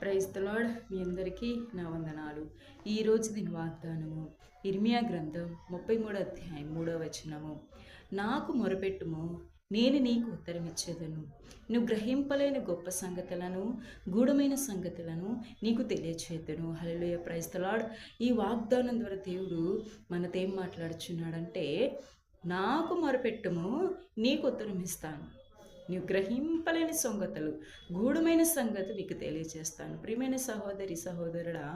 Praise మీ అందరికీ నా వందనాలు. ఈరోజు దీని వాగ్దానము ఇర్మియా గ్రంథం ముప్పై మూడో అధ్యాయం మూడో వచనము. నాకు మొరపెట్టుము నేను నీకు ఉత్తరం ఇచ్చేదను నువ్వు గ్రహింపలేని గొప్ప సంగతులను గూఢమైన సంగతులను నీకు తెలియచేద్దును హల్లెలూయా ప్రైస్తలాడ్ లార్డ్. ఈ వాగ్దానం ద్వారా దేవుడు మనతో ఏం మాట్లాడుచున్నాడంటే నాకు మొరపెట్టుము నీకు ఉత్తరం ఇస్తాను నీవు గ్రహింపలేని సంగతులు. గూఢమైన సంగతి నీకు తెలియజేస్తాను ప్రియమైన సహోదరి సహోదరుడా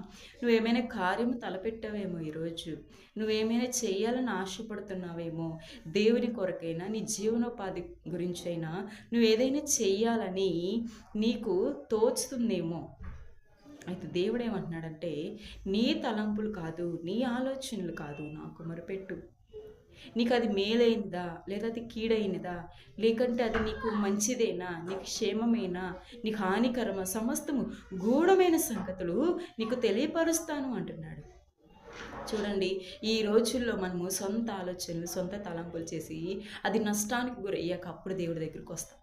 నువ్వేమైనా కార్యము తలపెట్టావేమో ఈరోజు? నువ్వేమైనా చేయాలని ఆశపడుతున్నావేమో? దేవుని కొరకైనా నీ జీవనోపాధి గురించైనా నువ్వు ఏదైనా చేయాలని నీకు తోచుతుందేమో? అయితే దేవుడు ఏమంటున్నాడంటే నీ తలంపులు కాదు నీ ఆలోచనలు కాదు నాకు మొరపెట్టు నీకు అది మేలైందా? లేదా అది కీడైనదా? లేకంటే అది నీకు మంచిదేనా? నీకు క్షేమమేనా? నీకు హానికరమా? సమస్తము గూఢమైన సంగతులు నీకు తెలియపరుస్తాను అంటున్నాడు. చూడండి ఈ రోజుల్లో మనము సొంత ఆలోచనలు సొంత తలంపులు చేసి అది నష్టానికి గురయ్యాక అప్పుడు దేవుడి దగ్గరికి వస్తాం.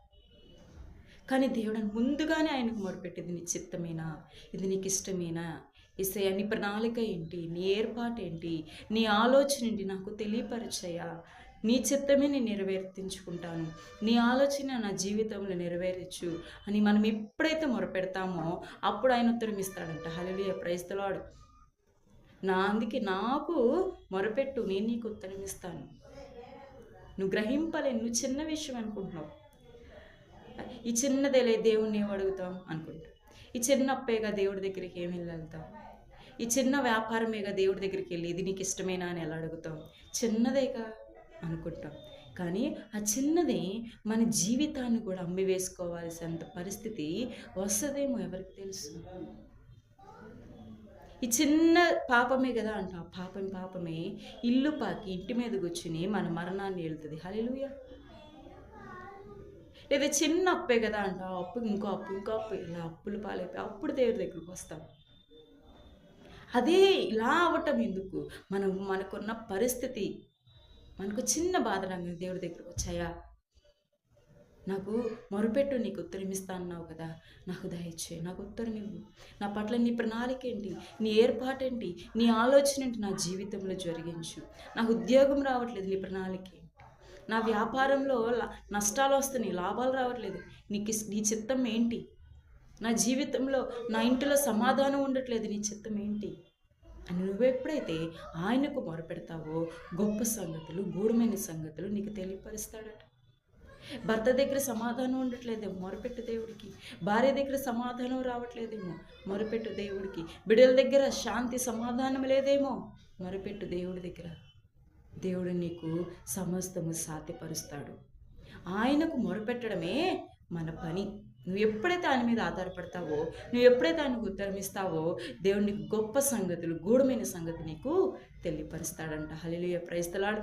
కానీ దేవుడు ముందుగానే ఆయనకు మొరపెట్టేది నీ చిత్తమేనా? ఇది నీకు ఇష్టమేనా? ఇసయ నీ ప్రణాళిక ఏంటి? నీ ఏర్పాటు ఏంటి? నీ ఆలోచన ఏంటి? నాకు తెలియపరచయా నీ చిత్తమే నేను నెరవేర్తించుకుంటాను. నీ ఆలోచన నా జీవితంలో నెరవేరచ్చు అని మనం ఎప్పుడైతే మొరపెడతామో అప్పుడు ఆయన ఉత్తరం ఇస్తాడంట. హలలియ ప్రైస్తలాడు నా అందుకే నాకు మొరపెట్టు నేను నీకు ఉత్తరం ఇస్తాను. నువ్వు గ్రహింపలే నువ్వు చిన్న విషయం అనుకుంటున్నావు. ఈ చిన్నదేలే దేవుణ్ణి ఏం అడుగుతాం అనుకుంటా. ఈ చిన్న అప్పేగా దేవుడి దగ్గరికి ఏమి వెళ్ళగలుగుతాం? ఈ చిన్న వ్యాపారమేగా దేవుడి దగ్గరికి వెళ్ళి ఇది నీకు ఇష్టమేనా? అని ఎలా అడుగుతాం చిన్నదేగా అనుకుంటాం. కానీ ఆ చిన్నది మన జీవితాన్ని కూడా అమ్మి వేసుకోవాల్సినంత పరిస్థితి వస్తుందేమో ఎవరికి తెలుసు. ఈ చిన్న పాపమే కదా అంట. ఆ పాపం పాపమే ఇల్లు పాకి ఇంటి మీద కూర్చుని మన మరణాన్ని వెళ్తుంది హలిలుయా లేదా చిన్న అప్పే కదా అంట. అప్పు ఇంకో అప్పు ఇంకో అప్పు. ఇలా అప్పులు పాలైపోయి అప్పుడు దేవుడి దగ్గరికి వస్తాం. అదే ఇలా అవ్వటం ఎందుకు? మనం మనకున్న పరిస్థితి మనకు చిన్న బాధ రంగు దేవుడి దగ్గరకు వచ్చాయా? నాకు మొరుపెట్టు నీకు ఉత్తరమిస్తా అన్నావు కదా నాకు దయచే నాకు ఉత్తరం ఇవ్వు. నా పట్ల నీ ప్రణాళిక ఏంటి? నీ ఏర్పాటు ఏంటి? నీ ఆలోచన ఏంటి? నా జీవితంలో జరిగించు. నాకు ఉద్యోగం రావట్లేదు నీ ప్రణాళిక ఏంటి? నా వ్యాపారంలో నష్టాలు వస్తున్నాయి లాభాలు రావట్లేదు. నీకు నీ చిత్తం ఏంటి? నా జీవితంలో నా ఇంటిలో సమాధానం ఉండట్లేదు నీ చిత్తం ఏంటి? అని నువ్వు ఎప్పుడైతే ఆయనకు మొరపెడతావో గొప్ప సంగతులు గూఢమైన సంగతులు నీకు తెలియపరుస్తాడట. భర్త దగ్గర సమాధానం ఉండట్లేదేమో మొరపెట్టు దేవుడికి. భార్య దగ్గర సమాధానం రావట్లేదేమో మొరపెట్టు దేవుడికి. బిడ్డల దగ్గర శాంతి సమాధానం లేదేమో మొరపెట్టు దేవుడి దగ్గర. దేవుడు నీకు సమస్తము సాధ్యపరుస్తాడు. ఆయనకు మొరపెట్టడమే మన పని. నువ్వు ఎప్పుడైతే ఆయన మీద ఆధారపడతావో నువ్వు ఎప్పుడైతే ఆయనకు ఉత్తరం ఇస్తావో దేవుడు నీకు గొప్ప సంగతులు గూఢమైన సంగతి నీకు తెలియపరుస్తాడంట. హలిలియ ప్రైస్తలాడు